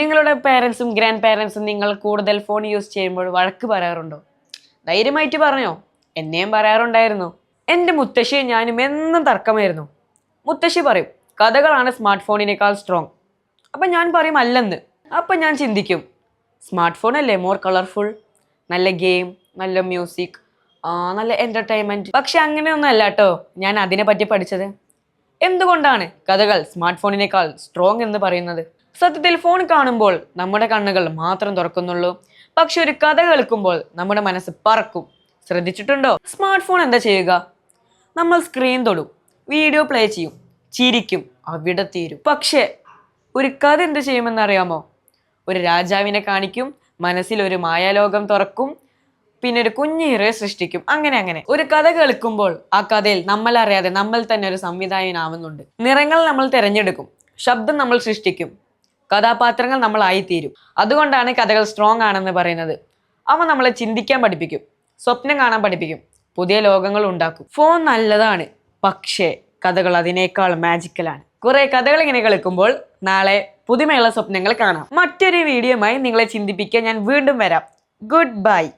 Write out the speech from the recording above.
നിങ്ങളുടെ പേരൻസും ഗ്രാൻഡ് പേരൻസും നിങ്ങൾ കൂടുതൽ ഫോൺ യൂസ് ചെയ്യുമ്പോൾ വഴക്ക് പറയാറുണ്ടോ? ധൈര്യമായിട്ട് പറഞ്ഞോ. എന്നെയും പറയാറുണ്ടായിരുന്നു. എന്റെ മുത്തശ്ശിയും ഞാനും എന്നും തർക്കമായിരുന്നു. മുത്തശ്ശി പറയും കഥകളാണ് സ്മാർട്ട് ഫോണിനേക്കാൾ സ്ട്രോങ് അപ്പം ഞാൻ പറയും അല്ലെന്ന്. അപ്പം ഞാൻ ചിന്തിക്കും സ്മാർട്ട് ഫോൺ അല്ലേ മോർ കളർഫുൾ നല്ല ഗെയിം നല്ല മ്യൂസിക് നല്ല എന്റർടൈൻമെന്റ് പക്ഷെ അങ്ങനെയൊന്നും അല്ല കേട്ടോ ഞാൻ അതിനെപ്പറ്റി പഠിച്ചത്. എന്തുകൊണ്ടാണ് കഥകൾ സ്മാർട്ട് ഫോണിനേക്കാൾ സ്ട്രോങ് എന്ന് പറയുന്നത്? സത്യത്തിൽ ഫോൺ കാണുമ്പോൾ നമ്മുടെ കണ്ണുകൾ മാത്രം തുറക്കുന്നുള്ളൂ. പക്ഷെ ഒരു കഥ കേൾക്കുമ്പോൾ നമ്മുടെ മനസ്സ് പറക്കും. ശ്രദ്ധിച്ചിട്ടുണ്ടോ? സ്മാർട്ട് ഫോൺ എന്താ ചെയ്യുക? നമ്മൾ സ്ക്രീൻ തൊടും വീഡിയോ പ്ലേ ചെയ്യും ചിരിക്കും അവിടെ തീരും. പക്ഷേ ഒരു കഥ എന്ത് ചെയ്യുമെന്നറിയാമോ ഒരു രാജാവിനെ കാണിക്കും മനസ്സിൽ ഒരു മായാലോകം തുറക്കും പിന്നെ ഒരു കുഞ്ഞു ഹീറോയെ സൃഷ്ടിക്കും. അങ്ങനെ അങ്ങനെ. ഒരു കഥ കേൾക്കുമ്പോൾ ആ കഥയിൽ നമ്മൾ അറിയാതെ നമ്മൾ തന്നെ ഒരു സംവിധായകനാവുന്നുണ്ട്. നിറങ്ങൾ നമ്മൾ തിരഞ്ഞെടുക്കും ശബ്ദം നമ്മൾ സൃഷ്ടിക്കും കഥാപാത്രങ്ങൾ നമ്മളായിത്തീരും. അതുകൊണ്ടാണ് കഥകൾ സ്ട്രോങ് ആണെന്ന് പറയുന്നത്. അവ നമ്മളെ ചിന്തിക്കാൻ പഠിപ്പിക്കും. സ്വപ്നം കാണാൻ പഠിപ്പിക്കും. പുതിയ ലോകങ്ങൾ ഉണ്ടാക്കും. ഫോൺ നല്ലതാണ്. പക്ഷേ കഥകൾ അതിനേക്കാൾ മാജിക്കലാണ് കുറേ കഥകൾ ഇങ്ങനെ കളിക്കുമ്പോൾ നാളെ പുതുമയുള്ള സ്വപ്നങ്ങൾ കാണാം. മറ്റൊരു വീഡിയോയുമായി നിങ്ങളെ ചിന്തിപ്പിക്കാൻ ഞാൻ വീണ്ടും വരാം. Good bye